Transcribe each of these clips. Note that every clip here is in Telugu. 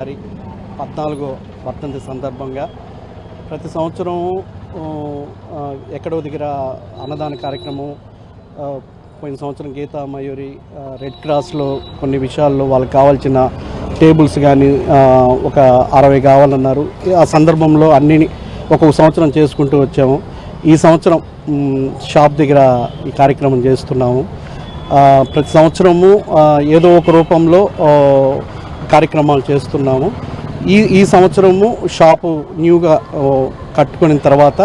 గారి పద్నాలుగో వర్ధంతి సందర్భంగా ప్రతి సంవత్సరం ఎక్కడో దగ్గర అన్నదాన కార్యక్రమం పోయిన సంవత్సరం గీతా మయూరి రెడ్ క్రాస్లో కొన్ని విషయాల్లో వాళ్ళకి కావాల్సిన టేబుల్స్ కానీ ఒక అరవై కావాలన్నారు. ఆ సందర్భంలో అన్ని ఒక్కొక్క సంవత్సరం చేసుకుంటూ వచ్చాము. ఈ సంవత్సరం షాప్ దగ్గర ఈ కార్యక్రమం చేస్తున్నాము. ప్రతి సంవత్సరము ఏదో ఒక రూపంలో కార్యక్రమాలు చేస్తున్నాము. ఈ ఈ సంవత్సరము షాపు న్యూగా కట్టుకున్న తర్వాత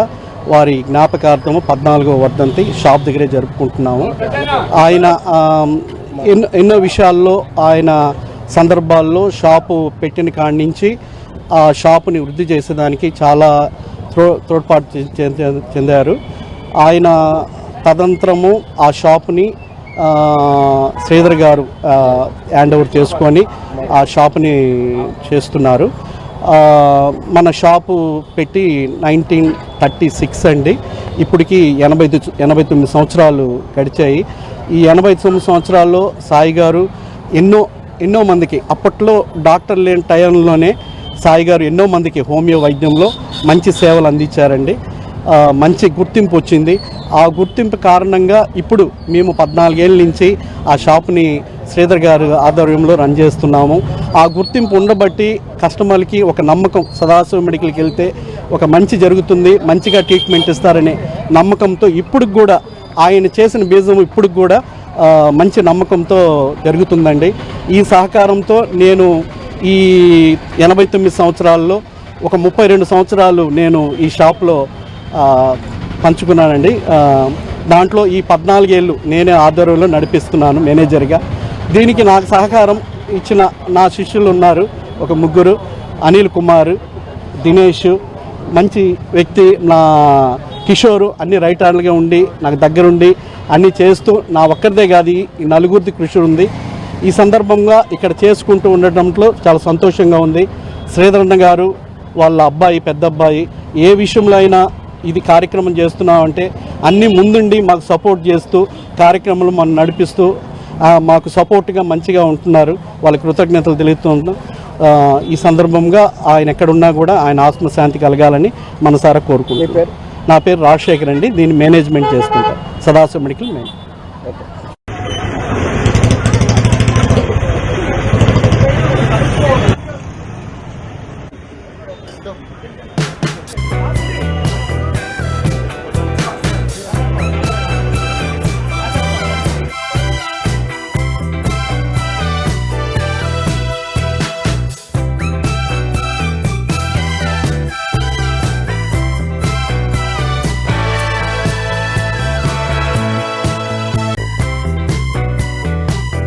వారి జ్ఞాపకార్థము పద్నాలుగో వర్ధంతి షాప్ దగ్గరే జరుపుకుంటున్నాము. ఆయన ఎన్నో ఎన్నో విషయాల్లో ఆయన సందర్భాల్లో షాపు పెట్టిన కాడి నుంచి ఆ షాపుని వృద్ధి చేసేదానికి చాలా త్రో తోడ్పాటు చెందారు. ఆయన తదంతరము ఆ షాపుని శ్రీధర్ గారు హ్యాండ్ ఓవర్ చేసుకొని ఆ షాప్ని చేస్తున్నారు. మన షాపు పెట్టి నైన్టీన్ థర్టీ సిక్స్ అండి. ఇప్పటికి ఎనభై ఎనభై తొమ్మిది సంవత్సరాలు గడిచాయి. ఈ ఎనభై తొమ్మిది సంవత్సరాల్లో సాయి గారు ఎన్నో ఎన్నో మందికి అప్పట్లో డాక్టర్ లేని టైంలోనే సాయి గారు ఎన్నో మందికి హోమియో వైద్యంలో మంచి సేవలు అందించారండి. మంచి గుర్తింపు వచ్చింది. ఆ గుర్తింపు కారణంగా ఇప్పుడు మేము పద్నాలుగేళ్ళ నుంచి ఆ షాప్ని శ్రీధర్ గారు ఆధ్వర్యంలో రన్ చేస్తున్నాము. ఆ గుర్తింపు ఉండబట్టి కస్టమర్కి ఒక నమ్మకం సదాశివ మెడికల్కి వెళ్తే ఒక మంచి జరుగుతుంది మంచిగా ట్రీట్మెంట్ ఇస్తారనే నమ్మకంతో ఇప్పుడు కూడా ఆయన చేసిన బీజం ఇప్పుడు కూడా మంచి నమ్మకంతో జరుగుతుందండి. ఈ సహకారంతో నేను ఈ ఎనభై తొమ్మిది సంవత్సరాల్లో ఒక ముప్పై రెండు సంవత్సరాలు నేను ఈ షాప్లో పంచుకున్నానండి. దాంట్లో ఈ పద్నాలుగేళ్ళు నేనే ఆధ్వర్యంలో నడిపిస్తున్నాను మేనేజర్గా. దీనికి నాకు సహకారం ఇచ్చిన నా శిష్యులు ఉన్నారు. ఒక ముగ్గురు అనిల్ కుమార్ దినేష్ మంచి వ్యక్తి నా కిషోరు అన్ని రైట్ ఉండి నాకు దగ్గరుండి అన్నీ చేస్తూ నా ఒక్కరిదే కాదు ఈ- నలుగురిది కృషి ఉంది ఈ సందర్భంగా ఇక్కడ చేసుకుంటూ ఉండటంలో చాలా సంతోషంగా ఉంది. శ్రీధరణ గారు వాళ్ళ అబ్బాయి పెద్ద అబ్బాయి ఏ విషయంలో అయినా ఇది కార్యక్రమం చేస్తున్నామంటే అన్నీ ముందుండి మాకు సపోర్ట్ చేస్తూ కార్యక్రమాలు మనం నడిపిస్తూ మాకు సపోర్ట్గా మంచిగా ఉంటున్నారు. వాళ్ళ కృతజ్ఞతలు తెలుపుతున్నాం ఈ సందర్భంగా ఆయన ఎక్కడున్నా కూడా ఆయన ఆత్మశాంతి కలగాలని మనసారా కోరుకుంటున్నారు నా పేరు రాజశేఖర్ అండి. దీన్ని మేనేజ్మెంట్ చేసుకుంటా సదాశివ మెడికల్ నేను